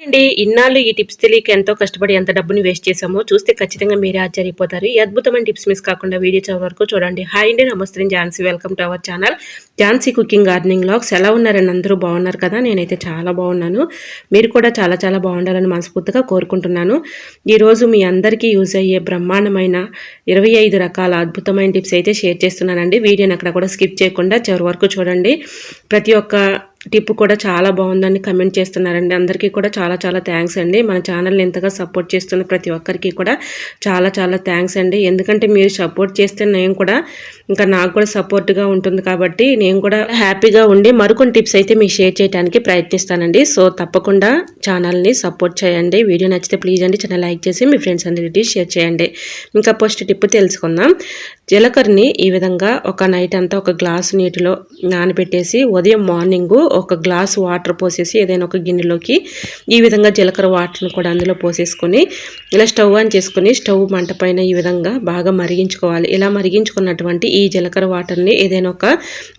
అండి ఇన్నాళ్ళు ఈ టిప్స్ తెలియక ఎంతో కష్టపడి ఎంత డబ్బుని వేస్ట్ చేసామో చూస్తే ఖచ్చితంగా మీరే ఆశ్చర్యపోతారు. ఈ అద్భుతమైన టిప్స్ మిస్ కాకుండా వీడియో చివరి వరకు చూడండి. హాయ్ అండి నమస్తే Jhansi welcome to our channel. Jhansi cooking gardening logs ఎలా ఉన్నారని అందరూ బాగున్నారు కదా? నేనైతే చాలా బాగున్నాను. మీరు కూడా చాలా చాలా బాగుండాలని మనస్ఫూర్తిగా కోరుకుంటున్నాను. ఈరోజు మీ అందరికీ యూజ్ అయ్యే బ్రహ్మాండమైన ఇరవై ఐదు రకాల అద్భుతమైన టిప్స్ అయితే షేర్ చేస్తున్నానండి. వీడియోని అక్కడ కూడా స్కిప్ చేయకుండా చివరి వరకు చూడండి. ప్రతి ఒక్క టిప్ కూడా చాలా బాగుందని కమెంట్ చేస్తున్నారండి. అందరికీ కూడా చాలా చాలా థ్యాంక్స్ అండి. మన ఛానల్ని ఎంతగా సపోర్ట్ చేస్తున్న ప్రతి ఒక్కరికి కూడా చాలా చాలా థ్యాంక్స్ అండి. ఎందుకంటే మీరు సపోర్ట్ చేస్తే నేను కూడా ఇంకా నాకు కూడా సపోర్ట్గా ఉంటుంది కాబట్టి నేను కూడా హ్యాపీగా ఉండి మరికొన్ని టిప్స్ అయితే మీకు షేర్ చేయడానికి ప్రయత్నిస్తానండి. సో తప్పకుండా ఛానల్ని సపోర్ట్ చేయండి. వీడియో నచ్చితే ప్లీజ్ అండి చిన్న లైక్ చేసి మీ ఫ్రెండ్స్ అందరికీ షేర్ చేయండి. ఇంకా ఫస్ట్ టిప్ తెలుసుకుందాం. జీలకర్రని ఈ విధంగా ఒక నైట్ అంతా ఒక గ్లాసు నీటిలో నానబెట్టేసి ఉదయం మార్నింగు ఒక గ్లాస్ వాటర్ పోసేసి ఏదైనా ఒక గిన్నెలోకి ఈ విధంగా జీలకర్ర వాటర్ని కూడా అందులో పోసేసుకొని ఇలా స్టవ్ ఆన్ చేసుకొని స్టవ్ మంట పైన ఈ విధంగా బాగా మరిగించుకోవాలి. ఇలా మరిగించుకున్నటువంటి ఈ జీలకర్ర వాటర్ని ఏదైనా ఒక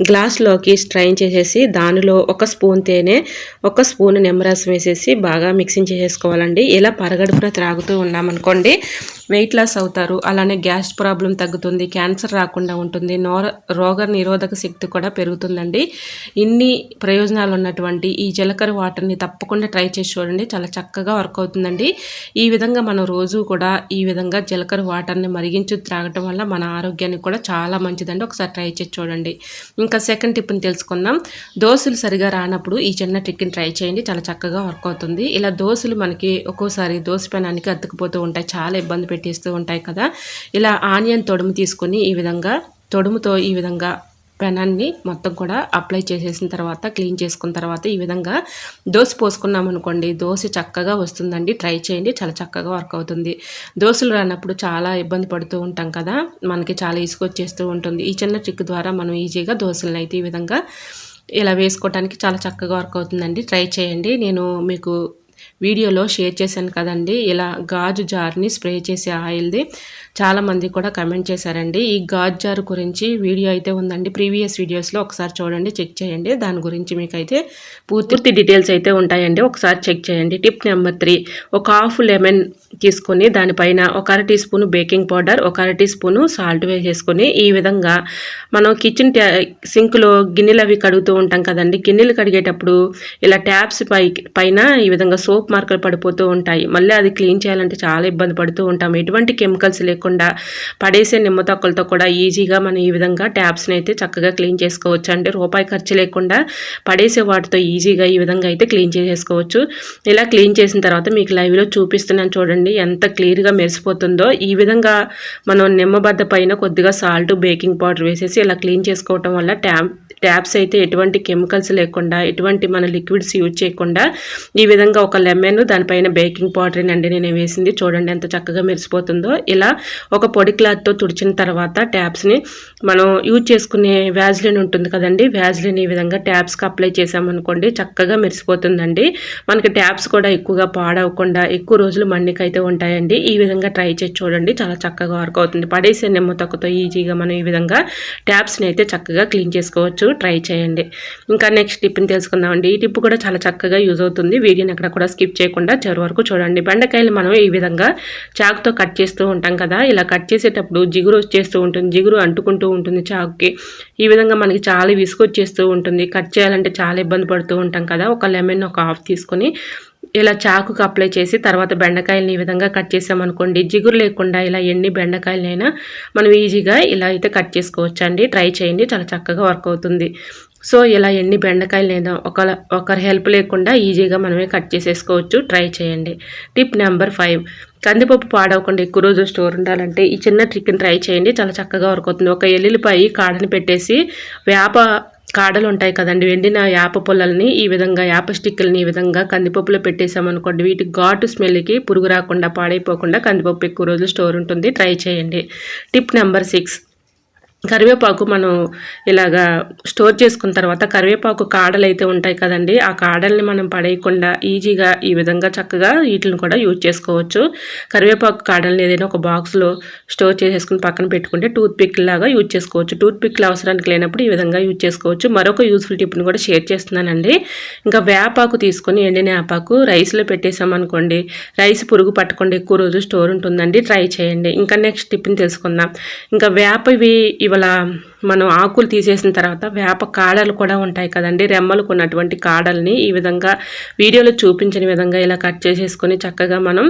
గ్లాస్లోకి స్ట్రైన్ చేసేసి దానిలో ఒక స్పూన్ తేనె ఒక స్పూన్ నిమ్మరసం వేసేసి బాగా మిక్సింగ్ చేసేసుకోవాలండి. ఇలా పరగడుపున త్రాగుతూ ఉన్నామనుకోండి వెయిట్ లాస్ అవుతారు. అలానే గ్యాస్ ప్రాబ్లం తగ్గుతుంది క్యాన్సర్ రాకుండా ఉంటుంది నోర రోగ నిరోధక శక్తి కూడా పెరుగుతుందండి. ఇన్ని ప్రయోజనాలు ఉన్నటువంటి ఈ జీలకర్ర వాటర్ని తప్పకుండా ట్రై చేసి చూడండి. చాలా చక్కగా వర్క్ అవుతుందండి. ఈ విధంగా మనం రోజు కూడా ఈ విధంగా జీలకర్ర వాటర్ని మరిగించి త్రాగటం వల్ల మన ఆరోగ్యానికి కూడా చాలా మంచిదండి. ఒకసారి ట్రై చేసి చూడండి. ఇంకా సెకండ్ టిప్ని తెలుసుకుందాం. దోశలు సరిగా రానప్పుడు ఈ చిన్న ట్రిక్ని ట్రై చేయండి. చాలా చక్కగా వర్క్ అవుతుంది. ఇలా దోశలు మనకి ఒక్కోసారి దోశ పెనానికి అతుకుపోతూ ఉంటాయి. చాలా ఇబ్బంది పెట్టేస్తూ ఉంటాయి కదా. ఇలా ఆనియన్ తొడుము తీసుకొని ఈ విధంగా తొడుముతో ఈ విధంగా పెనాన్ని మొత్తం కూడా అప్లై చేసేసిన తర్వాత క్లీన్ చేసుకున్న తర్వాత ఈ విధంగా దోశ పోసుకున్నాం అనుకోండి దోశ చక్కగా వస్తుందండి. ట్రై చేయండి చాలా చక్కగా వర్క్ అవుతుంది. దోశలు రానప్పుడు చాలా ఇబ్బంది పడుతూ ఉంటాం కదా. మనకి చాలా ఇసుకొచ్చేస్తూ ఉంటుంది. ఈ చిన్న ట్రిక్ ద్వారా మనం ఈజీగా దోశలను అయితే ఈ విధంగా ఇలా వేసుకోవడానికి చాలా చక్కగా వర్క్ అవుతుందండి. ట్రై చేయండి. నేను మీకు వీడియోలో షేర్ చేశాను కదండి. ఇలా గాజు జార్ని స్ప్రే చేసే ఆయిల్ది. చాలామంది కూడా కమెంట్ చేశారండి. ఈ గాజు జార్ గురించి వీడియో అయితే ఉందండి. ప్రీవియస్ వీడియోస్లో ఒకసారి చూడండి చెక్ చేయండి. దాని గురించి మీకు అయితే పూర్తి డీటెయిల్స్ అయితే ఉంటాయండి. ఒకసారి చెక్ చేయండి. టిప్ నెంబర్ త్రీ ఒక హాఫ్ లెమన్ తీసుకొని దానిపైన ఒక అర టీ స్పూన్ బేకింగ్ పౌడర్ ఒక అర టీ స్పూను సాల్ట్ వేసేసుకొని ఈ విధంగా మనం కిచెన్ సింక్లో గిన్నెలు అవి కడుగుతూ ఉంటాం కదండి. గిన్నెలు కడిగేటప్పుడు ఇలా ట్యాప్స్ పై పైన ఈ విధంగా సోప్ మార్కులు పడిపోతూ ఉంటాయి. మళ్ళీ అది క్లీన్ చేయాలంటే చాలా ఇబ్బంది పడుతూ ఉంటాం. ఎటువంటి కెమికల్స్ లేకుండా పడేసే నిమ్మ తొక్కలతో కూడా ఈజీగా మనం ఈ విధంగా ట్యాప్స్ని అయితే చక్కగా క్లీన్ చేసుకోవచ్చు. అంటే రూపాయి ఖర్చు లేకుండా పడేసే వాటితో ఈజీగా ఈ విధంగా అయితే క్లీన్ చేసేసుకోవచ్చు. ఇలా క్లీన్ చేసిన తర్వాత మీకు లైవ్లో చూపిస్తున్నాను చూడండి. ఎంత క్లియర్గా మెరిసిపోతుందో. ఈ విధంగా మనం నిమ్మబద్ద పైన కొద్దిగా సాల్ట్ బేకింగ్ పౌడర్ వేసేసి ఇలా క్లీన్ చేసుకోవటం వల్ల ట్యాప్ ట్యాప్స్ అయితే ఎటువంటి కెమికల్స్ లేకుండా ఎటువంటి మన లిక్విడ్స్ యూజ్ చేయకుండా ఈ విధంగా ఒక లెమన్ దానిపైన బేకింగ్ పౌడర్ అండి నేను వేసింది. చూడండి ఎంత చక్కగా మెరిసిపోతుందో. ఇలా ఒక పొడి క్లాత్తో తుడిచిన తర్వాత ట్యాప్స్ని మనం యూజ్ చేసుకునే వ్యాజ్లిన్ ఉంటుంది కదండి వ్యాజ్లిన్ ఈ విధంగా ట్యాప్స్కి అప్లై చేసామనుకోండి చక్కగా మెరిసిపోతుందండి. మనకి ట్యాప్స్ కూడా ఎక్కువగా పాడవకుండా ఎక్కువ రోజులు అయితే ఉంటాయండి. ఈ విధంగా ట్రై చేసి చూడండి. చాలా చక్కగా వర్క్ అవుతుంది. పడేసే నిమ్మ తొక్కతో ఈజీగా మనం ఈ విధంగా ట్యాప్స్ని అయితే చక్కగా క్లీన్ చేసుకోవచ్చు. ట్రై చేయండి. ఇంకా నెక్స్ట్ టిప్ని తెలుసుకుందామండి. ఈ టిప్ కూడా చాలా చక్కగా యూజ్ అవుతుంది. వీడియోని అక్కడ కూడా స్కిప్ చేయకుండా చివరి వరకు చూడండి. బెండకాయలు మనం ఈ విధంగా చాకుతో కట్ చేస్తూ ఉంటాం కదా. ఇలా కట్ చేసేటప్పుడు జిగురు వచ్చేస్తూ ఉంటుంది. జిగురు అంటుకుంటూ ఉంటుంది చాకుకి. ఈ విధంగా మనకి చాలా విసుగొచ్చేస్తూ ఉంటుంది. కట్ చేయాలంటే చాలా ఇబ్బంది పడుతూ ఉంటాం కదా. ఒక లెమన్ ఒక హాఫ్ తీసుకొని ఇలా చాకుకు అప్లై చేసి తర్వాత బెండకాయలని ఈ విధంగా కట్ చేసామనుకోండి జిగురు లేకుండా ఇలా ఎన్ని బెండకాయలైనా మనం ఈజీగా ఇలా అయితే కట్ చేసుకోవచ్చు అండి ట్రై చేయండి చాలా చక్కగా వర్క్ అవుతుంది. సో ఇలా ఎన్ని బెండకాయలైనా ఒక ఒకరి హెల్ప్ లేకుండా ఈజీగా మనమే కట్ చేసేసుకోవచ్చు ట్రై చేయండి. టిప్ నెంబర్ ఫైవ్ కందిపప్పు పాడవకుండా ఎక్కువ రోజు స్టోర్ ఉండాలంటే ఈ చిన్న ట్రిక్ని ట్రై చేయండి చాలా చక్కగా వర్క్ అవుతుంది. ఒక ఎల్లుల్లిపాయి కాడని పెట్టేసి వేప కాడలు ఉంటాయి కదండి. ఎండిన యాప పొలల్ని ఈ విధంగా యాప స్టిక్కుల్ని ఈ విధంగా కందిపప్పులో పెట్టేసామనుకోండి వీటి ఘాటు స్మెల్కి పురుగు రాకుండా పాడైపోకుండా కందిపప్పు ఎక్కువ రోజులు స్టోర్ ఉంటుంది. ట్రై చేయండి. Tip number six. కరివేపాకు మనం ఇలాగా స్టోర్ చేసుకున్న తర్వాత కరివేపాకు కాడలు అయితే ఉంటాయి కదండి ఆ కాడల్ని మనం పడేయకుండా ఈజీగా ఈ విధంగా చక్కగా వీటిని కూడా యూజ్ చేసుకోవచ్చు. కరివేపాకు కాడల్ని ఏదైనా ఒక బాక్స్లో స్టోర్ చేసేసుకుని పక్కన పెట్టుకుంటే టూత్ పిక్ లాగా యూజ్ చేసుకోవచ్చు. టూత్ పిక్లు అవసరానికి లేనప్పుడు ఈ విధంగా యూజ్ చేసుకోవచ్చు. మరొక యూజ్ఫుల్ టిప్ని కూడా షేర్ చేస్తున్నానండి. ఇంకా వేపాకు తీసుకొని ఎండిన వేపాకు రైస్లో పెట్టేసామనుకోండి రైస్ పురుగు పట్టకుండా ఎక్కువ రోజు స్టోర్ ఉంటుందండి. ట్రై చేయండి. ఇంకా నెక్స్ట్ టిప్ని తెలుసుకుందాం. ఇంకా వేపవి เวลา మనం ఆకులు తీసేసిన తర్వాత వేప కాడలు కూడా ఉంటాయి కదండి. రెమ్మలకు ఉన్నటువంటి కాడల్ని ఈ విధంగా వీడియోలో చూపించిన విధంగా ఇలా కట్ చేసేసుకొని చక్కగా మనం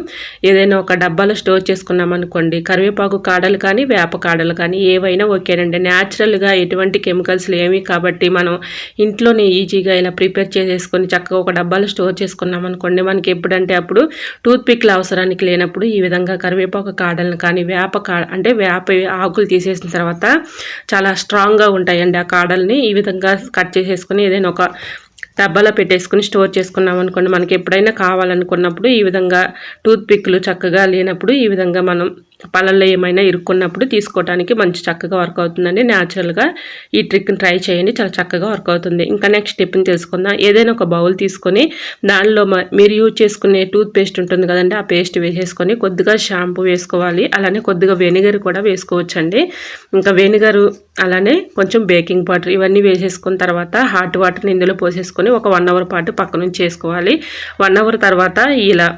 ఏదైనా ఒక డబ్బాలో స్టోర్ చేసుకున్నాం అనుకోండి. కరివేపాకు కాడలు కానీ వేప కాడలు కానీ ఏవైనా ఓకేనండి. న్యాచురల్గా ఎటువంటి కెమికల్స్ లేవి కాబట్టి మనం ఇంట్లోనే ఈజీగా ఇలా ప్రిపేర్ చేసేసుకొని చక్కగా ఒక డబ్బాలో స్టోర్ చేసుకున్నాం అనుకోండి. మనకి ఎప్పుడంటే అప్పుడు టూత్ పిక్ల అవసరానికి లేనప్పుడు ఈ విధంగా కరివేపాకు కాడలను కానీ వేప కా అంటే వేప ఆకులు తీసేసిన తర్వాత చాలా స్ట్రాంగ్గా ఉంటాయండి ఆ కాడల్ని. ఈ విధంగా కట్ చేసేసుకొని ఏదైనా ఒక డబ్బాలో పెట్టేసుకుని స్టోర్ చేసుకున్నాం అనుకోండి మనకి ఎప్పుడైనా కావాలనుకున్నప్పుడు ఈ విధంగా టూత్ పిక్లు చక్కగా లేనప్పుడు ఈ విధంగా మనం పళ్ళల్లో ఏమైనా ఇరుక్కున్నప్పుడు తీసుకోవడానికి మంచి చక్కగా వర్క్ అవుతుందండి. న్యాచురల్గా ఈ ట్రిక్ని ట్రై చేయండి. చాలా చక్కగా వర్క్ అవుతుంది. ఇంకా నెక్స్ట్ టిప్ని తెలుసుకుందాం. ఏదైనా ఒక బౌల్ తీసుకొని దానిలో మీరు యూజ్ చేసుకునే టూత్ పేస్ట్ ఉంటుంది కదండి ఆ పేస్ట్ వేసేసుకొని కొద్దిగా షాంపూ వేసుకోవాలి. అలానే కొద్దిగా వెనిగర్ కూడా వేసుకోవచ్చండి. ఇంకా వెనిగర్ అలానే కొంచెం బేకింగ్ పౌడర్ ఇవన్నీ వేసేసుకున్న తర్వాత హాట్ వాటర్ని ఇందులో పోసేసుకొని ఒక వన్ అవర్ పాటు పక్క నుంచి చేసుకోవాలి. వన్ అవర్ తర్వాత ఇలా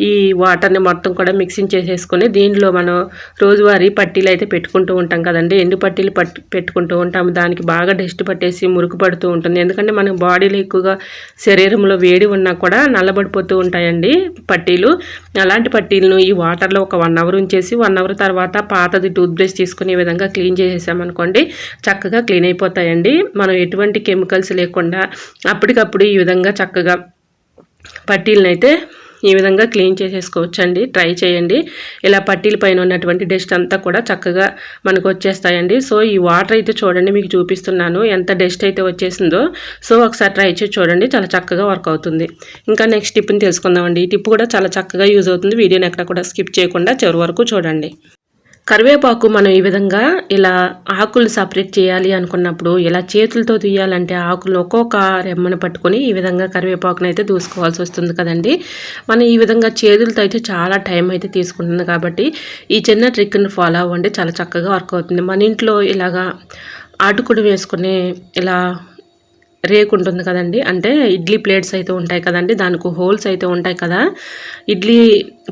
ఈ వాటర్ని మొత్తం కూడా మిక్సింగ్ చేసేసుకొని దీనిలో మనం రోజువారీ పట్టీలు అయితే పెట్టుకుంటూ ఉంటాం కదండి. ఎండు పట్టీలు పట్టి పెట్టుకుంటూ ఉంటాము. దానికి బాగా డస్ట్ పట్టేసి మురుకు పడుతూ ఉంటుంది. ఎందుకంటే మనం బాడీలో ఎక్కువగా శరీరంలో వేడి ఉన్నా కూడా నల్లబడిపోతూ ఉంటాయండి పట్టీలు. అలాంటి పట్టీలను ఈ వాటర్లో ఒక వన్ అవర్ ఉంచేసి వన్ అవర్ తర్వాత పాతది టూత్ బ్రష్ విధంగా క్లీన్ చేసేసామనుకోండి చక్కగా క్లీన్ అయిపోతాయండి. మనం ఎటువంటి కెమికల్స్ లేకుండా అప్పటికప్పుడు ఈ విధంగా చక్కగా పట్టీలను అయితే ఈ విధంగా క్లీన్ చేసేసుకోవచ్చండి. ట్రై చేయండి. ఇలా పట్టీల పైన ఉన్నటువంటి డస్ట్ అంతా కూడా చక్కగా మనకు వచ్చేస్తాయండి. సో ఈ వాటర్ అయితే చూడండి మీకు చూపిస్తున్నాను ఎంత డస్ట్ అయితే వచ్చేసిందో. సో ఒకసారి ట్రై చేసి చూడండి చాలా చక్కగా వర్క్ అవుతుంది. ఇంకా నెక్స్ట్ టిప్ని తెలుసుకుందామండి. ఈ టిప్ కూడా చాలా చక్కగా యూజ్ అవుతుంది. వీడియోని ఎక్కడ కూడా స్కిప్ చేయకుండా చివరి వరకు చూడండి. కరివేపాకు మనం ఈ విధంగా ఇలా ఆకులు సపరేట్ చేయాలి అనుకున్నప్పుడు ఇలా చేతులతో తీయాలంటే ఆకులు ఒక్కొక్క రెమ్మను పట్టుకొని ఈ విధంగా కరివేపాకును అయితే దూసుకోవాల్సి వస్తుంది కదండి. మనం ఈ విధంగా చేతులతో అయితే చాలా టైం అయితే తీసుకుంటుంది కాబట్టి ఈ చిన్న ట్రిక్ని ఫాలో అవ్వండి. చాలా చక్కగా వర్క్ అవుతుంది. మన ఇంట్లో ఇలాగా ఆటుకుడు వేసుకునే ఇలా రేకు ఉంటుంది కదండి. అంటే ఇడ్లీ ప్లేట్స్ అయితే ఉంటాయి కదండి. దానికి హోల్స్ అయితే ఉంటాయి కదా. ఇడ్లీ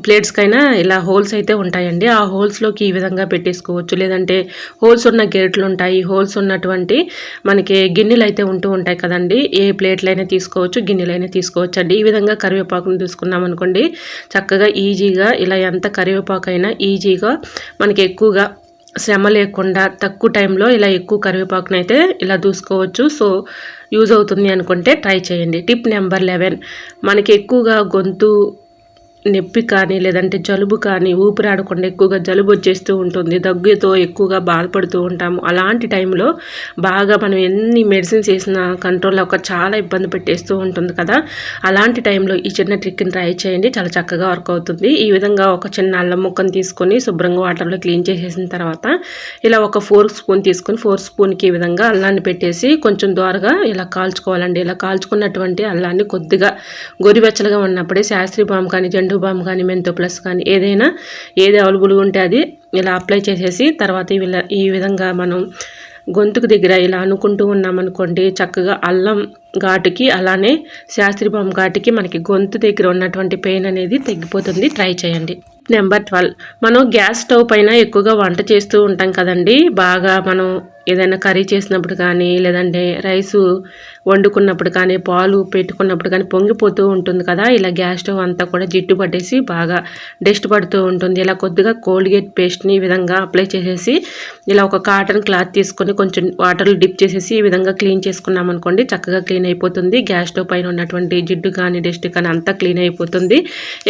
ప్లేట్స్కైనా ఇలా హోల్స్ అయితే ఉంటాయండి. ఆ హోల్స్లోకి ఈ విధంగా పెట్టేసుకోవచ్చు. లేదంటే హోల్స్ ఉన్న గేట్లు ఉంటాయి. హోల్స్ ఉన్నటువంటి మనకి గిన్నెలు అయితే ఉంటూ ఉంటాయి కదండి. ఏ ప్లేట్లైనా తీసుకోవచ్చు గిన్నెలైనా తీసుకోవచ్చు అండి. ఈ విధంగా కరివేపాకును తీసుకున్నాం అనుకోండి చక్కగా ఈజీగా ఇలా ఎంత కరివేపాకు అయినా ఈజీగా మనకి ఎక్కువగా శ్రమ లేకుండా తక్కువ టైంలో ఇలా ఎక్కువ కరివేపాకునైతే ఇలా దూసుకోవచ్చు. సో యూజ్ అవుతుంది అనుకుంటే ట్రై చేయండి. Tip number eleven. మనకి ఎక్కువగా గొంతు నొప్పి కానీ లేదంటే జలుబు కానీ ఊపిరాడకుండా ఎక్కువగా జలుబు వచ్చేస్తూ ఉంటుంది. దగ్గుతో ఎక్కువగా బాధపడుతూ ఉంటాము. అలాంటి టైంలో బాగా మనం ఎన్ని మెడిసిన్స్ వేసినా కంట్రోల్ ఒక చాలా ఇబ్బంది పెట్టేస్తూ ఉంటుంది కదా. అలాంటి టైంలో ఈ చిన్న ట్రిక్ని ట్రై చేయండి. చాలా చక్కగా వర్క్ అవుతుంది. ఈ విధంగా ఒక చిన్న అల్లం ముక్కను తీసుకొని శుభ్రంగా వాటర్లో క్లీన్ చేసేసిన తర్వాత ఇలా ఒక ఫోర్ స్పూన్ తీసుకొని ఫోర్ స్పూన్కి ఈ విధంగా అల్లాన్ని పెట్టేసి కొంచెం దోరగా ఇలా కాల్చుకోవాలండి. ఇలా కాల్చుకున్నటువంటి అల్లాన్ని కొద్దిగా గొరివెచ్చలుగా ఉన్నప్పుడే శాస్త్రీ బామ్ కానీ జెండు బామ్ కానీ మెంతో ప్లస్ కానీ ఏదైనా ఏది అవైలబుల్గా ఉంటే అది ఇలా అప్లై చేసేసి తర్వాత ఈ విధంగా మనం గొంతుకు దగ్గర ఇలా అనుకుంటూ ఉన్నామనుకోండి చక్కగా అల్లం ఘాటుకి అలానే శాస్త్రీబామ్ ఘాటుకి మనకి గొంతు దగ్గర ఉన్నటువంటి పెయిన్ అనేది తగ్గిపోతుంది. ట్రై చేయండి. Number twelve. మనం గ్యాస్ స్టవ్ పైన ఎక్కువగా వంట చేస్తూ ఉంటాం కదండి. బాగా మనం ఏదైనా కర్రీ చేసినప్పుడు కానీ లేదంటే రైసు వండుకున్నప్పుడు కానీ పాలు పెట్టుకున్నప్పుడు కానీ పొంగిపోతూ ఉంటుంది కదా. ఇలా గ్యాస్ స్టవ్ అంతా కూడా జిట్టు పట్టేసి బాగా డస్ట్ పడుతూ ఉంటుంది. ఇలా కొద్దిగా కోల్గేట్ పేస్ట్ని ఈ విధంగా అప్లై చేసేసి ఇలా ఒక కాటన్ క్లాత్ తీసుకొని కొంచెం వాటర్లో డిప్ చేసేసి ఈ విధంగా క్లీన్ చేసుకున్నాం అనుకోండి చక్కగా క్లీన్ అయిపోతుంది. గ్యాస్ స్టవ్ పైన ఉన్నటువంటి జిడ్డు కానీ డస్ట్ కానీ అంతా క్లీన్ అయిపోతుంది.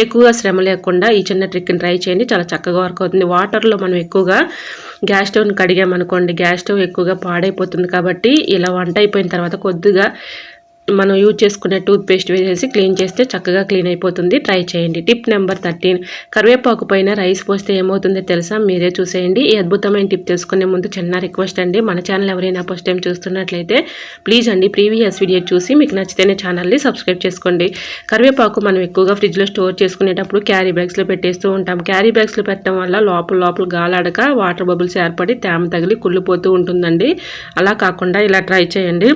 ఎక్కువగా శ్రమ లేకుండా ఈ చిన్న ట్రిక్ని ట్రై చేయండి. చాలా చక్కగా వర్క్ అవుతుంది. వాటర్లో మనం ఎక్కువగా గ్యాస్ స్టవ్ని కడిగామనుకోండి గ్యాస్ స్టవ్ ఎక్కువగా పాడైపోతుంది కాబట్టి ఇలా వంట అయిపోయిన తర్వాత కొద్దిగా మనం యూజ్ చేసుకునే టూత్ పేస్ట్ వేసేసి క్లీన్ చేస్తే చక్కగా క్లీన్ అయిపోతుంది. ట్రై చేయండి. టిప్ నెంబర్ థర్టీన్ కరివేపాకు పైన రైస్ పోస్తే ఏమవుతుందో తెలుసా? మీరే చూసేయండి. ఈ అద్భుతమైన టిప్ తెలుసుకునే ముందు చిన్న రిక్వెస్ట్ అండి. మన ఛానల్ ఎవరైనా ఫస్ట్ టైం చూస్తున్నట్లయితే ప్లీజ్ అండి ప్రీవియస్ వీడియో చూసి మీకు నచ్చితేనే ఛానల్ని సబ్స్క్రైబ్ చేసుకోండి. కరివేపాకు మనం ఎక్కువగా ఫ్రిడ్జ్లో స్టోర్ చేసుకునేటప్పుడు క్యారీ బ్యాగ్స్లో పెట్టేస్తూ ఉంటాం. క్యారీ బ్యాగ్స్లో పెట్టడం వల్ల లోపల లోపల గాలాడక వాటర్ బబుల్స్ ఏర్పడి తేమ తగిలి కుళ్ళిపోతూ ఉంటుందండి. అలా కాకుండా ఇలా ట్రై చేయండి.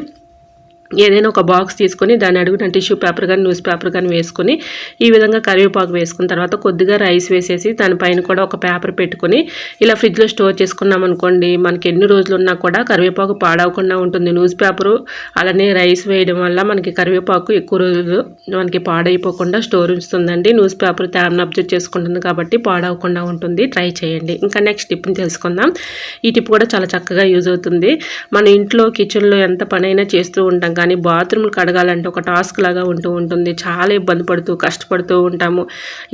ఏదైనా ఒక బాక్స్ తీసుకొని దాని అడుగున టిష్యూ పేపర్ కానీ న్యూస్ పేపర్ కానీ వేసుకొని ఈ విధంగా కరివేపాకు వేసుకున్న తర్వాత కొద్దిగా రైస్ వేసేసి దానిపైన కూడా ఒక పేపర్ పెట్టుకొని ఇలా ఫ్రిడ్జ్లో స్టోర్ చేసుకున్నాం అనుకోండి మనకి ఎన్ని రోజులు ఉన్నా కూడా కరివేపాకు పాడవకుండా ఉంటుంది. న్యూస్ పేపరు అలానే రైస్ వేయడం వల్ల మనకి కరివేపాకు ఎక్కువ రోజులు మనకి పాడైపోకుండా స్టోర్ ఉంచుతుందండి. న్యూస్ పేపర్ తేమను అబ్జర్వ్ చేసుకుంటుంది కాబట్టి పాడవకుండా ఉంటుంది. ట్రై చేయండి. ఇంకా నెక్స్ట్ టిప్ని తెలుసుకుందాం. ఈ టిప్ కూడా చాలా చక్కగా యూజ్ అవుతుంది. మన ఇంట్లో కిచెన్లో ఎంత పనైనా చేస్తూ ఉంటాం కానీ బాత్రూమ్లు కడగాలంటే ఒక టాస్క్ లాగా ఉంటూ ఉంటుంది. చాలా ఇబ్బంది పడుతూ కష్టపడుతూ ఉంటాము.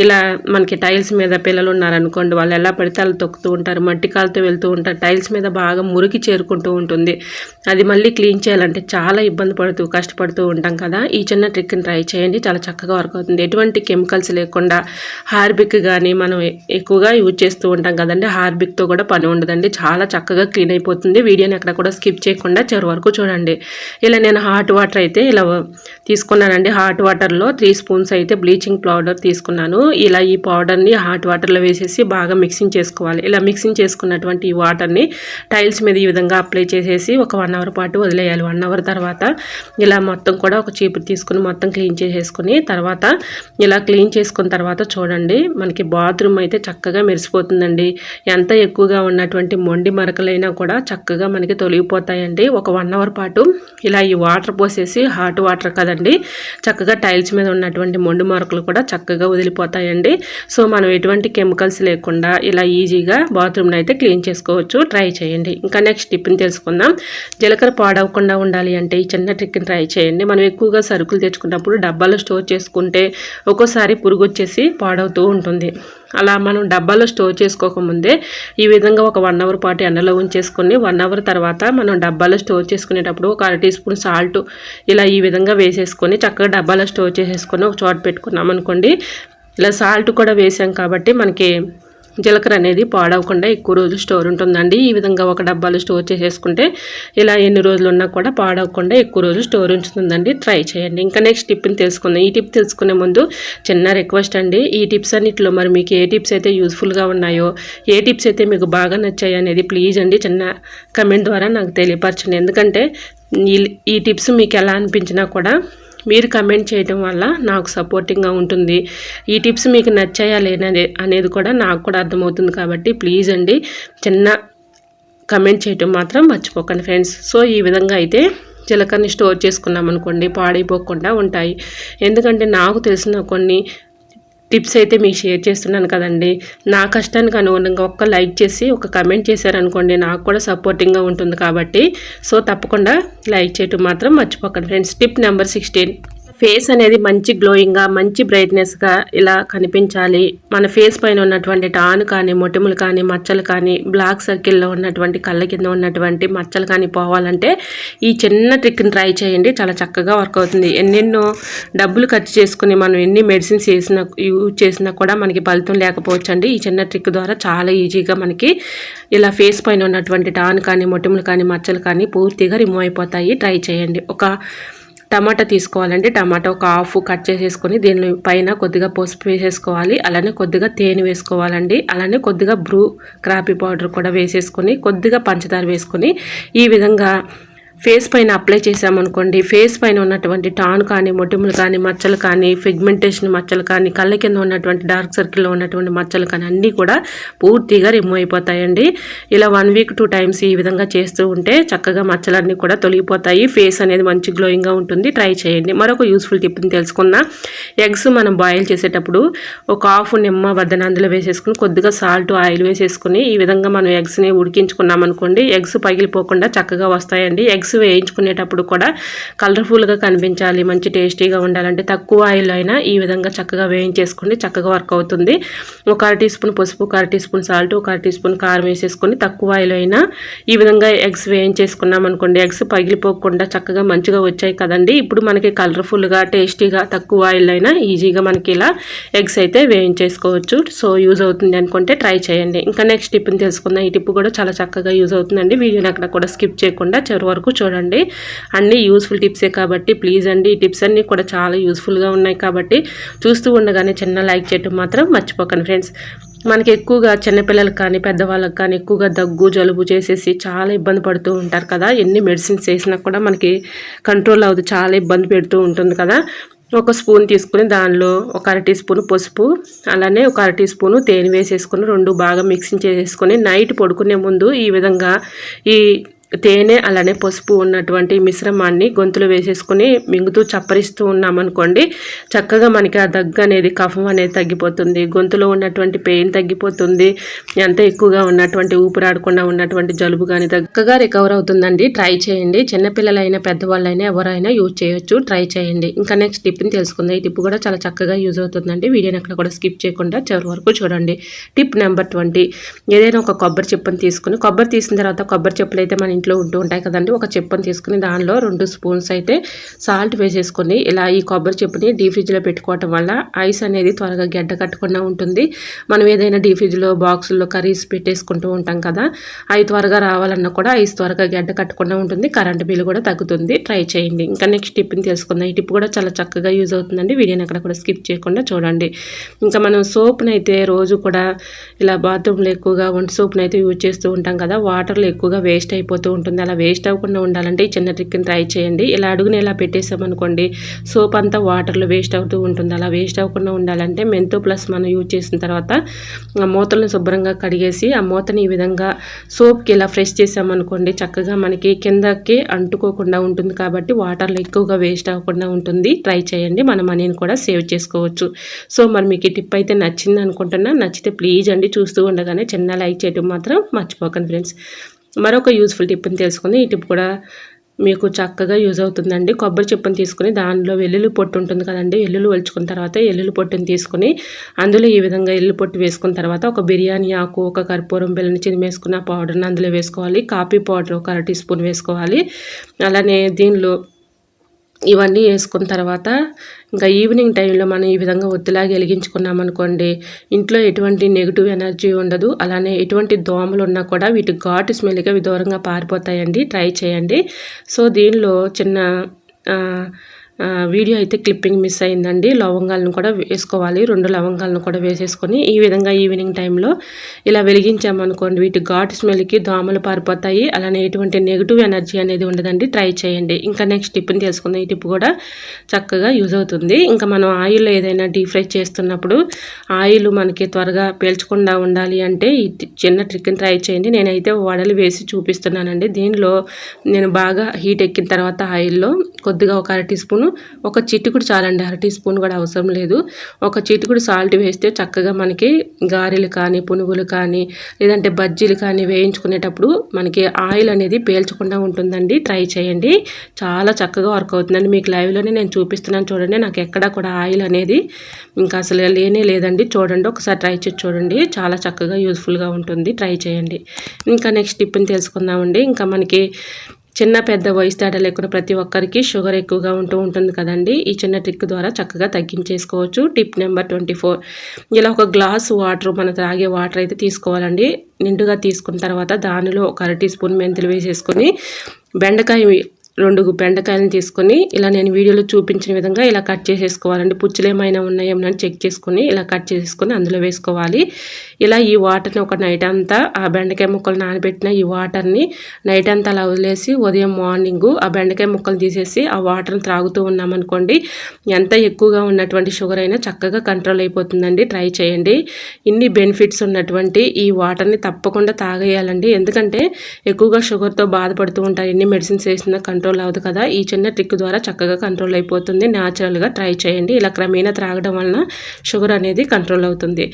ఇలా మనకి టైల్స్ మీద పిల్లలు ఉన్నారనుకోండి వాళ్ళు ఎలా పడితే వాళ్ళు తొక్కుతూ ఉంటారు. మట్టి కాలుతో వెళ్తూ ఉంటారు. టైల్స్ మీద బాగా మురికి చేరుకుంటూ ఉంటుంది. అది మళ్ళీ క్లీన్ చేయాలంటే చాలా ఇబ్బంది పడుతూ కష్టపడుతూ ఉంటాం కదా. ఈ చిన్న ట్రిక్ని ట్రై చేయండి. చాలా చక్కగా వర్క్ అవుతుంది. ఎటువంటి కెమికల్స్ లేకుండా హార్బిక్ కానీ మనం ఎక్కువగా యూజ్ చేస్తూ ఉంటాం కదండి. హార్బిక్తో కూడా పని ఉండదండి. చాలా చక్కగా క్లీన్ అయిపోతుంది. వీడియోని అక్కడ కూడా స్కిప్ చేయకుండా చివరి వరకు చూడండి. ఇలా నేను హాట్ వాటర్ అయితే ఇలా తీసుకున్నానండి. హాట్ వాటర్లో త్రీ స్పూన్స్ అయితే బ్లీచింగ్ పౌడర్ తీసుకున్నాను. ఇలా ఈ పౌడర్ని హాట్ వాటర్లో వేసేసి బాగా మిక్సింగ్ చేసుకోవాలి. ఇలా మిక్సింగ్ చేసుకున్నటువంటి ఈ వాటర్ని టైల్స్ మీద ఈ విధంగా అప్లై చేసేసి ఒక వన్ అవర్ పాటు వదిలేయాలి. వన్ అవర్ తర్వాత ఇలా మొత్తం కూడా ఒక చీపురు తీసుకుని మొత్తం క్లీన్ చేసేసుకుని తర్వాత ఇలా క్లీన్ చేసుకున్న తర్వాత చూడండి మనకి బాత్రూమ్ అయితే చక్కగా మెరిసిపోతుందండి. ఎంత ఎక్కువగా ఉన్నటువంటి మొండి మరకలైనా కూడా చక్కగా మనకి తొలగిపోతాయండి. ఒక వన్ అవర్ పాటు ఇలా ఈ వాటర్ వాటర్ పోసేసి హాట్ వాటర్ కదండి. చక్కగా టైల్స్ మీద ఉన్నటువంటి మొండి మరకలు కూడా చక్కగా వదిలిపోతాయండి. సో మనం ఎటువంటి కెమికల్స్ లేకుండా ఇలా ఈజీగా బాత్రూమ్ని అయితే క్లీన్ చేసుకోవచ్చు. ట్రై చేయండి. ఇంకా నెక్స్ట్ టిప్ని తెలుసుకుందాం. జీలకర్ర పాడవకుండా ఉండాలి అంటే ఈ చిన్న ట్రిక్ని ట్రై చేయండి. మనం ఎక్కువగా సరుకులు తెచ్చుకున్నప్పుడు డబ్బాలో స్టోర్ చేసుకుంటే ఒక్కోసారి పురుగు వచ్చేసి పాడవుతూ ఉంటుంది. అలా మనం డబ్బాలో స్టోర్ చేసుకోకముందే ఈ విధంగా ఒక వన్ అవర్ పాటు ఎండలో ఉంచేసుకొని వన్ అవర్ తర్వాత మనం డబ్బాలో స్టోర్ చేసుకునేటప్పుడు ఒక అర టీ స్పూన్ సాల్ట్ ఇలా ఈ విధంగా వేసేసుకొని చక్కగా డబ్బాలో స్టోర్ చేసేసుకొని ఒక చోట పెట్టుకున్నాం అనుకోండి ఇలా సాల్ట్ కూడా వేసాం కాబట్టి మనకి జీలకర్ర అనేది పాడవకుండా ఎక్కువ రోజులు స్టోర్ ఉంటుందండి. ఈ విధంగా ఒక డబ్బాలు స్టోర్ చేసేసుకుంటే ఇలా ఎన్ని రోజులు ఉన్నా కూడా పాడవకుండా ఎక్కువ రోజులు స్టోర్ ఉంచుతుందండి ట్రై చేయండి. ఇంకా నెక్స్ట్ టిప్ని తెలుసుకుందాం. ఈ టిప్ తెలుసుకునే ముందు చిన్న రిక్వెస్ట్ అండి. ఈ టిప్స్ అన్నింటిలో మరి మీకు ఏ టిప్స్ అయితే యూస్ఫుల్గా ఉన్నాయో ఏ టిప్స్ అయితే మీకు బాగా నచ్చాయి అనేది ప్లీజ్ అండి చిన్న కమెంట్ ద్వారా నాకు తెలియపరచండి. ఎందుకంటే ఈ టిప్స్ మీకు ఎలా అనిపించినా కూడా మీరు కమెంట్ చేయడం వల్ల నాకు సపోర్టింగ్గా ఉంటుంది. ఈ టిప్స్ మీకు నచ్చాయా లేనది అనేది కూడా నాకు కూడా అర్థమవుతుంది కాబట్టి ప్లీజ్ అండి చిన్న కమెంట్ చేయటం మాత్రం మర్చిపోకండి ఫ్రెండ్స్ సో ఈ విధంగా అయితే జీలకర్రని స్టోర్ చేసుకున్నాం అనుకోండి పాడైపోకుండా ఉంటాయి. ఎందుకంటే నాకు తెలిసిన కొన్ని టిప్స్ అయితే మీకు షేర్ చేస్తున్నాను కదండి. నా కష్టానికి అనుగుణంగా ఒక్క లైక్ చేసి ఒక కమెంట్ చేశారనుకోండి నాకు కూడా సపోర్టింగ్గా ఉంటుంది కాబట్టి. సో తప్పకుండా లైక్ చేయటం మాత్రం మర్చిపోకండి friends. Tip number sixteen. Face అనేది మంచి గ్లోయింగ్గా మంచి బ్రైట్నెస్గా ఇలా కనిపించాలి. మన ఫేస్ పైన ఉన్నటువంటి టాన్ కానీ మొటిములు కానీ మచ్చలు కానీ బ్లాక్ సర్కిల్లో ఉన్నటువంటి కళ్ళ కింద ఉన్నటువంటి మచ్చలు కానీ పోవాలంటే ఈ చిన్న ట్రిక్ని ట్రై చేయండి. చాలా చక్కగా వర్క్ అవుతుంది. ఎన్నెన్నో డబ్బులు ఖర్చు చేసుకుని మనం ఎన్ని మెడిసిన్స్ చేసినా యూజ్ చేసినా కూడా మనకి ఫలితం లేకపోవచ్చు అండి ఈ చిన్న ట్రిక్ ద్వారా చాలా ఈజీగా మనకి ఇలా ఫేస్ పైన ఉన్నటువంటి టాన్ కానీ మొటిములు కానీ మచ్చలు కానీ పూర్తిగా రిమూవ్ అయిపోతాయి. ట్రై చేయండి. ఒక టమాటా తీసుకోవాలండి. టమాటా ఒక హాఫ్ కట్ చేసేసుకొని దీని పైన కొద్దిగా పసుపు వేసేసుకోవాలి. అలానే కొద్దిగా తేనె వేసుకోవాలండి. అలానే కొద్దిగా బ్రూ క్రాపీ పౌడర్ కూడా వేసేసుకొని కొద్దిగా పంచదార వేసుకొని ఈ విధంగా ఫేస్ పైన అప్లై చేసామనుకోండి ఫేస్ పైన ఉన్నటువంటి టాన్ కానీ మొటిములు కానీ మచ్చలు కానీ ఫిగ్మెంటేషన్ మచ్చలు కానీ కళ్ళ కింద ఉన్నటువంటి డార్క్ సర్కిల్లో ఉన్నటువంటి మచ్చలు కానీ అన్నీ కూడా పూర్తిగా రిమూవ్ అయిపోతాయండి. ఇలా వన్ వీక్ టూ టైమ్స్ ఈ విధంగా చేస్తూ ఉంటే చక్కగా మచ్చలన్నీ కూడా తొలగిపోతాయి. ఫేస్ అనేది మంచి గ్లోయింగ్గా ఉంటుంది. ట్రై చేయండి. మరొక యూస్ఫుల్ టిప్ని తెలుసుకున్నా ఎగ్స్ మనం బాయిల్ చేసేటప్పుడు ఒక హాఫ్ నిమ్మ వద్దన అందులో వేసేసుకుని కొద్దిగా సాల్ట్ ఆయిల్ వేసేసుకుని ఈ విధంగా మనం ఎగ్స్ని ఉడికించుకున్నాం అనుకోండి ఎగ్స్ పగిలిపోకుండా చక్కగా వస్తాయండి. ఎగ్స్ ఎగ్స్ వేయించుకునేటప్పుడు కూడా కలర్ఫుల్గా కనిపించాలి మంచి టేస్టీగా ఉండాలంటే తక్కువ ఆయిల్ అయినా ఈ విధంగా చక్కగా వేయించేసుకుని చక్కగా వర్క్ అవుతుంది. ఒక అర టీ స్పూన్ పసుపు ఒక అర టీ స్పూన్ సాల్ట్ ఒక అర టీ స్పూన్ కారం వేసేసుకొని తక్కువ ఆయిల్ అయినా ఈ విధంగా ఎగ్స్ వేయించేసుకున్నాం అనుకోండి ఎగ్స్ పగిలిపోకుండా చక్కగా మంచిగా వచ్చాయి కదండి. ఇప్పుడు మనకి కలర్ఫుల్గా టేస్టీగా తక్కువ ఆయిల్ అయినా ఈజీగా మనకి ఇలా ఎగ్స్ అయితే వేయించేసుకోవచ్చు. సో యూజ్ అవుతుంది అనుకుంటే ట్రై చేయండి. ఇంకా నెక్స్ట్ టిప్ని తెలుసుకుందాం. ఈ టిప్ కూడా చాలా చక్కగా యూజ్ అవుతుందండి. వీడియోని అక్కడ కూడా స్కిప్ చేయకుండా చివరి వరకు చూడండి. అన్ని యూస్ఫుల్ టిప్సే కాబట్టి ప్లీజ్ అండి ఈ టిప్స్ అన్నీ కూడా చాలా యూస్ఫుల్గా ఉన్నాయి కాబట్టి చూస్తూ ఉండగానే చిన్న లైక్ చేయటం మాత్రం మర్చిపోకండి ఫ్రెండ్స్ మనకి ఎక్కువగా చిన్నపిల్లలకు కానీ పెద్దవాళ్ళకి కానీ ఎక్కువగా దగ్గు జలుబు చేసేసి చాలా ఇబ్బంది పడుతూ ఉంటారు కదా. ఎన్ని మెడిసిన్స్ వేసినా కూడా మనకి కంట్రోల్ అవుతుంది చాలా ఇబ్బంది పెడుతూ ఉంటుంది కదా. ఒక స్పూన్ తీసుకుని దానిలో ఒక అర టీ స్పూన్ పసుపు అలానే ఒక అర టీ స్పూను తేనె వేసేసుకొని రెండు బాగా మిక్సింగ్ చేసేసుకొని నైట్ పడుకునే ముందు ఈ విధంగా ఈ తేనె అలానే పసుపు ఉన్నటువంటి మిశ్రమాన్ని గొంతులో వేసేసుకుని మింగుతూ చప్పరిస్తూ ఉన్నామనుకోండి చక్కగా మనకి ఆ దగ్గు అనేది కఫం అనేది తగ్గిపోతుంది. గొంతులో ఉన్నటువంటి పెయిన్ తగ్గిపోతుంది. ఎంత ఎక్కువగా ఉన్నటువంటి ఊపిరాడకుండా ఉన్నటువంటి జలుబు కానీ చక్కగా రికవర్ అవుతుందండి. ట్రై చేయండి. చిన్నపిల్లలైనా పెద్దవాళ్ళైనా ఎవరైనా యూజ్ చేయొచ్చు. ట్రై చేయండి. ఇంకా నెక్స్ట్ టిప్ని తెలుసుకుందాం. ఈ టిప్ కూడా చాలా చక్కగా యూజ్ అవుతుందండి. వీడియోని అక్కడ కూడా స్కిప్ చేయకుండా చివరి వరకు చూడండి. Tip number twenty. ఏదైనా ఒక కొబ్బరి చెప్పుని తీసుకుని కొబ్బరి తీసిన తర్వాత కొబ్బరి చెప్పులు అయితే మన ఇంట్లో ఉంటూ ఉంటాయి కదండి. ఒక చెప్పని తీసుకుని దానిలో రెండు స్పూన్స్ అయితే సాల్ట్ వేసేసుకొని ఇలా ఈ కొబ్బరి చెప్పుని డీ ఫ్రిడ్జ్లో పెట్టుకోవటం వల్ల ఐస్ అనేది త్వరగా గడ్డ కట్టకుండా ఉంటుంది. మనం ఏదైనా డీ ఫ్రిడ్జ్లో బాక్సుల్లో కర్రీస్ పెట్టేసుకుంటూ ఉంటాం కదా అవి త్వరగా రావాలన్నా కూడా ఐస్ త్వరగా గడ్డ కట్టకుండా ఉంటుంది. కరెంట్ బిల్ కూడా తగ్గుతుంది. ట్రై చేయండి. ఇంకా నెక్స్ట్ టిప్ని తెలుసుకుందాం. ఈ టిప్ కూడా చాలా చక్కగా యూజ్ అవుతుందండి. వీడియోని అక్కడ కూడా స్కిప్ చేయకుండా చూడండి. ఇంకా మనం సోప్ని అయితే రోజు కూడా ఇలా బాత్రూంలో ఎక్కువగా వంట సోప్ని అయితే యూజ్ చేస్తూ ఉంటాం కదా వాటర్లో ఎక్కువగా వేస్ట్ అయిపోతూ ఉంటుంది. అలా వేస్ట్ అవ్వకుండా ఉండాలంటే ఈ చిన్న ట్రిక్ని ట్రై చేయండి. ఇలా అడుగుని ఇలా పెట్టేసామనుకోండి సోప్ అంతా వాటర్లో వేస్ట్ అవుతూ ఉంటుంది. అలా వేస్ట్ అవ్వకుండా ఉండాలంటే మెంతో ప్లస్ మనం యూజ్ చేసిన తర్వాత ఆ మూతలను శుభ్రంగా కడిగేసి ఆ మూతని ఈ విధంగా సోప్కి ఇలా ఫ్రెష్ చేసామనుకోండి చక్కగా మనకి కిందకి అంటుకోకుండా ఉంటుంది కాబట్టి వాటర్లో ఎక్కువగా వేస్ట్ అవ్వకుండా ఉంటుంది. ట్రై చేయండి. మన మనీని కూడా సేవ్ చేసుకోవచ్చు. సో మరి మీకు ఈ టిప్ అయితే నచ్చింది అనుకుంటున్నా నచ్చితే ప్లీజ్ అండి చూస్తూ ఉండగానే చిన్న లైక్ చేయడం మాత్రం మర్చిపోకండి ఫ్రెండ్స్ మరొక యూస్ఫుల్ టిప్ని తెలుసుకుంది. ఈ టిప్ కూడా మీకు చక్కగా యూజ్ అవుతుందండి. కొబ్బరి చెప్పుని తీసుకుని దానిలో వెల్లుల్లి పొట్టు ఉంటుంది కదండి. వెల్లుల్లి ఒలుచుకున్న తర్వాత వెల్లుల్లి పొట్టుని తీసుకుని అందులో ఈ విధంగా ఎల్లు పొట్టు వేసుకున్న తర్వాత ఒక బిర్యానీ ఆకు ఒక కర్పూరం బెల్లని చిరిమేసుకున్న పౌడర్ని అందులో వేసుకోవాలి. కాఫీ పౌడర్ ఒక అర టీ స్పూన్ వేసుకోవాలి. అలానే దీనిలో ఇవన్నీ వేసుకున్న తర్వాత ఇంకా ఈవినింగ్ టైంలో మనం ఈ విధంగా ఒత్తిలాగా వెలిగించుకున్నాం అనుకోండి ఇంట్లో ఎటువంటి నెగిటివ్ ఎనర్జీ ఉండదు. అలానే ఎటువంటి దోమలు ఉన్నా కూడా వీటి ఘాటు స్మెల్గా విదూరంగా పారిపోతాయండి. ట్రై చేయండి. సో దీనిలో చిన్న వీడియో అయితే క్లిప్పింగ్ మిస్ అయిందండి. లవంగాలను కూడా వేసుకోవాలి. రెండు లవంగాలను కూడా వేసేసుకొని ఈ విధంగా ఈవినింగ్ టైంలో ఇలా వెలిగించామనుకోండి వీటి ఘాటు స్మెల్కి దోమలు పారిపోతాయి. అలానే ఎటువంటి నెగిటివ్ ఎనర్జీ అనేది ఉండదండి. ట్రై చేయండి. ఇంకా నెక్స్ట్ టిప్ని తెలుసుకుందాం. ఈ టిప్ కూడా చక్కగా యూజ్ అవుతుంది. ఇంకా మనం ఆయిల్ ఏదైనా డీప్ ఫ్రై చేస్తున్నప్పుడు ఆయిల్ మనకి త్వరగా పేల్చకుండా ఉండాలి అంటే ఈ చిన్న ట్రిక్ని ట్రై చేయండి. నేనైతే వడలు వేసి చూపిస్తున్నానండి. దీనిలో నేను బాగా హీట్ ఎక్కిన తర్వాత ఆయిల్లో కొద్దిగా ఒక అర టీ స్పూన్ ఒక చిటికుడు చాలండి అర టీ స్పూన్ కూడా అవసరం లేదు. ఒక చిటికుడు సాల్ట్ వేస్తే చక్కగా మనకి గారెలు కానీ పునుగులు కానీ లేదంటే బజ్జీలు కానీ వేయించుకునేటప్పుడు మనకి ఆయిల్ అనేది పేల్చకుండా ఉంటుందండి. ట్రై చేయండి. చాలా చక్కగా వర్క్ అవుతుందండి. మీకు లైవ్లోనే నేను చూపిస్తున్నాను చూడండి. నాకు ఎక్కడ కూడా ఆయిల్ అనేది ఇంకా అసలు లేనే లేదండి. చూడండి ఒకసారి ట్రై చేసి చూడండి. చాలా చక్కగా యూజ్ఫుల్గా ఉంటుంది. ట్రై చేయండి. ఇంకా నెక్స్ట్ టిప్ని తెలుసుకుందామండి. ఇంకా మనకి చిన్న పెద్ద వయసు తేడా లేకుండా ప్రతి ఒక్కరికి షుగర్ ఎక్కువగా ఉంటూ ఉంటుంది కదండి. ఈ చిన్న ట్రిక్ ద్వారా చక్కగా తగ్గించేసుకోవచ్చు. Tip number twenty four. ఇలా ఒక గ్లాస్ వాటర్ మన తాగే వాటర్ అయితే తీసుకోవాలండి. నిండుగా తీసుకున్న తర్వాత దానిలో ఒక అర టీ స్పూన్ మెంతులు వేసేసుకొని బెండకాయ రెండు బెండకాయలను తీసుకొని ఇలా నేను వీడియోలో చూపించిన విధంగా ఇలా కట్ చేసేసుకోవాలండి. పుచ్చులు ఏమైనా ఉన్నాయేమో చెక్ చేసుకొని ఇలా కట్ చేసేసుకొని అందులో వేసుకోవాలి. ఇలా ఈ వాటర్ని ఒక నైట్ అంతా ఆ బెండకాయ ముక్కలు నానబెట్టిన ఈ వాటర్ని నైట్ అంతా అలా వదిలేసి ఉదయం మార్నింగ్ ఆ బెండకాయ ముక్కలు తీసేసి ఆ వాటర్ని త్రాగుతూ ఉన్నామనుకోండి ఎంత ఎక్కువగా ఉన్నటువంటి షుగర్ అయినా చక్కగా కంట్రోల్ అయిపోతుందండి. ట్రై చేయండి. ఇన్ని బెనిఫిట్స్ ఉన్నటువంటి ఈ వాటర్ని తప్పకుండా తాగేయాలండి. ఎందుకంటే ఎక్కువగా షుగర్తో బాధపడుతూ ఉంటారు. ఎన్ని మెడిసిన్స్ వేసినా కంట్రోల్ కంట్రోల్ అవ్వదు కదా. ఈ చిన్న ట్రిక్ ద్వారా చక్కగా కంట్రోల్ అయిపోతుంది. న్యాచురల్గా ట్రై చేయండి. ఇలా క్రమేణా త్రాగడం వలన షుగర్ అనేది కంట్రోల్ అవుతుంది.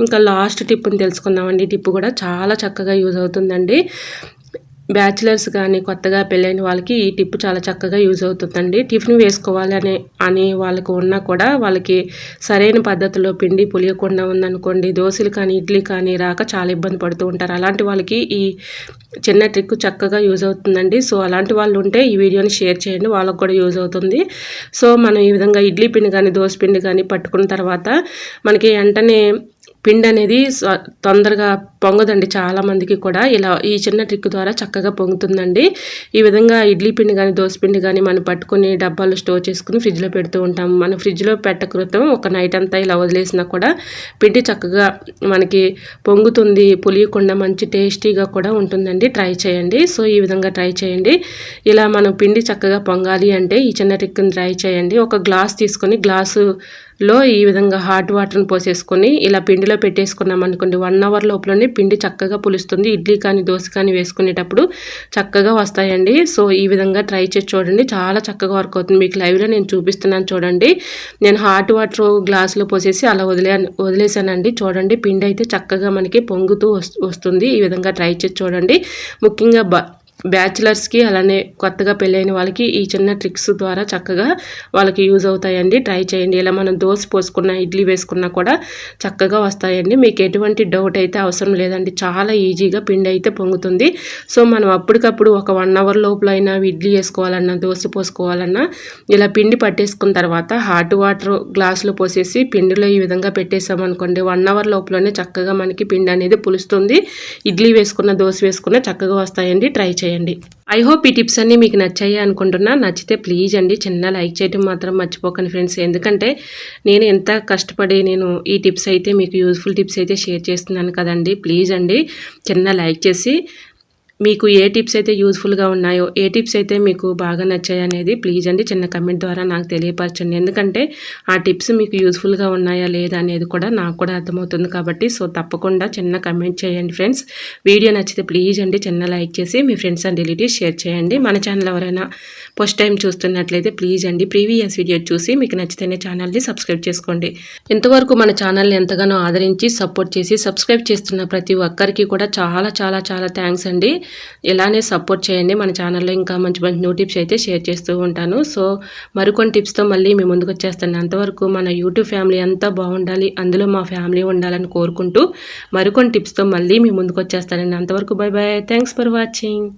ఇంకా లాస్ట్ టిప్ని తెలుసుకుందామండి. టిప్ కూడా చాలా చక్కగా యూజ్ అవుతుందండి. బ్యాచిలర్స్ కానీ కొత్తగా పెళ్ళైన వాళ్ళకి ఈ టిప్ చాలా చక్కగా యూజ్ అవుతుందండి. టిఫిన్ వేసుకోవాలి అనే అని వాళ్ళకు ఉన్నా కూడా వాళ్ళకి సరైన పద్ధతిలో పిండి పులియకుండా ఉందనుకోండి దోశలు కానీ ఇడ్లీ కానీ రాక చాలా ఇబ్బంది పడుతూ ఉంటారు. అలాంటి వాళ్ళకి ఈ చిన్న ట్రిక్ చక్కగా యూజ్ అవుతుందండి. సో అలాంటి వాళ్ళు ఉంటే ఈ వీడియోని షేర్ చేయండి వాళ్ళకు కూడా యూజ్ అవుతుంది. సో మనం ఈ విధంగా ఇడ్లీ పిండి కానీ దోశ పిండి కానీ పట్టుకున్న తర్వాత మనకి వెంటనే పిండి అనేది తొందరగా పొంగదండి చాలా మందికి కూడా. ఇలా ఈ చిన్న ట్రిక్ ద్వారా చక్కగా పొంగుతుందండి. ఈ విధంగా ఇడ్లీ పిండి కానీ దోశ పిండి కానీ మనం పట్టుకుని డబ్బాలు స్టోర్ చేసుకుని ఫ్రిడ్జ్లో పెడుతూ ఉంటాం. మనం ఫ్రిడ్జ్లో పెట్టకృతం ఒక నైట్ అంతా ఇలా వదిలేసినా కూడా పిండి చక్కగా మనకి పొంగుతుంది. పులియకుండా మంచి టేస్టీగా కూడా ఉంటుందండి. ట్రై చేయండి. సో ఈ విధంగా ట్రై చేయండి. ఇలా మనం పిండి చక్కగా పొంగాలి అంటే ఈ చిన్న ట్రిక్ని ట్రై చేయండి. ఒక గ్లాస్ తీసుకొని గ్లాసు లో ఈ విధంగా హాట్ వాటర్ని పోసేసుకొని ఇలా పిండిలో పెట్టేసుకున్నాం అనుకోండి వన్ అవర్ లోపలనే పిండి చక్కగా పులుస్తుంది. ఇడ్లీ కానీ దోశ కానీ వేసుకునేటప్పుడు చక్కగా వస్తాయండి. సో ఈ విధంగా ట్రై చేసి చూడండి. చాలా చక్కగా వర్క్ అవుతుంది. మీకు లైవ్లో నేను చూపిస్తున్నాను చూడండి. నేను హాట్ వాటర్ గ్లాసులో పోసేసి అలా వదిలే వదిలేసానండి చూడండి పిండి అయితే చక్కగా మనకి పొంగుతూ వస్తుంది. ఈ విధంగా ట్రై చేసి చూడండి. ముఖ్యంగా బ్యాచిలర్స్కి అలానే కొత్తగా పెళ్ళైన వాళ్ళకి ఈ చిన్న ట్రిక్స్ ద్వారా చక్కగా వాళ్ళకి యూజ్ అవుతాయండి. ట్రై చేయండి. ఇలా మనం దోశ పోసుకున్న ఇడ్లీ వేసుకున్నా కూడా చక్కగా వస్తాయండి. మీకు ఎటువంటి డౌట్ అయితే అవసరం లేదండి. చాలా ఈజీగా పిండి అయితే పొంగుతుంది. సో మనం అప్పటికప్పుడు ఒక వన్ అవర్ లోపల అయినా ఇడ్లీ వేసుకోవాలన్నా దోశ పోసుకోవాలన్నా ఇలా పిండి పట్టేసుకున్న తర్వాత హాట్ వాటర్ గ్లాసులో పోసేసి పిండిలో ఈ విధంగా పెట్టేసామనుకోండి వన్ అవర్ లోపలనే చక్కగా మనకి పిండి అనేది పులుస్తుంది. ఇడ్లీ వేసుకున్న దోశ వేసుకున్న చక్కగా వస్తాయండి. ట్రై చేయండి. చేయండి. ఐ హోప్ ఈ టిప్స్ అన్నీ మీకు నచ్చాయి అనుకుంటున్నా. నచ్చితే ప్లీజ్ అండి చిన్న లైక్ చేయడం మాత్రం మర్చిపోకండి ఫ్రెండ్స్ ఎందుకంటే నేను ఎంత కష్టపడి నేను ఈ టిప్స్ అయితే మీకు యూజ్ఫుల్ టిప్స్ అయితే షేర్ చేస్తున్నాను కదండి. ప్లీజ్ అండి చిన్న లైక్ చేసి మీకు ఏ టిప్స్ అయితే యూజ్ఫుల్గా ఉన్నాయో ఏ టిప్స్ అయితే మీకు బాగా నచ్చాయి అనేది ప్లీజ్ అండి చిన్న కమెంట్ ద్వారా నాకు తెలియపరచండి. ఎందుకంటే ఆ టిప్స్ మీకు యూజ్ఫుల్గా ఉన్నాయా లేదా అనేది కూడా నాకు కూడా అర్థమవుతుంది కాబట్టి సో తప్పకుండా చిన్న కమెంట్ చేయండి ఫ్రెండ్స్. వీడియో నచ్చితే ప్లీజ్ అండి చిన్న లైక్ చేసి మీ ఫ్రెండ్స్ అండ్ రిలేటివ్స్ షేర్ చేయండి. మన ఛానల్ ఎవరైనా ఫస్ట్ టైం చూస్తున్నట్లయితే ప్లీజ్ అండి ప్రీవియస్ వీడియో చూసి మీకు నచ్చితేనే ఛానల్ని సబ్స్క్రైబ్ చేసుకోండి. ఇంతవరకు మన ఛానల్ని ఎంతగానో ఆదరించి సపోర్ట్ చేసి సబ్స్క్రైబ్ చేస్తున్న ప్రతి ఒక్కరికి కూడా చాలా చాలా చాలా థ్యాంక్స్ అండి. ఇలానే సపోర్ట్ చేయండి. మన ఛానల్లో ఇంకా మంచి మంచి న్యూ టిప్స్ అయితే షేర్ చేస్తూ ఉంటాను. సో మరికొన్ని టిప్స్తో మళ్ళీ మీ ముందుకు వచ్చేస్తాను. అంతవరకు మన యూట్యూబ్ ఫ్యామిలీ అంతా బాగుండాలి. అందులో మా ఫ్యామిలీ ఉండాలని కోరుకుంటూ మరికొన్ని టిప్స్తో మళ్ళీ మీ ముందుకు వచ్చేస్తానండి. అంతవరకు bye bye thanks for watching.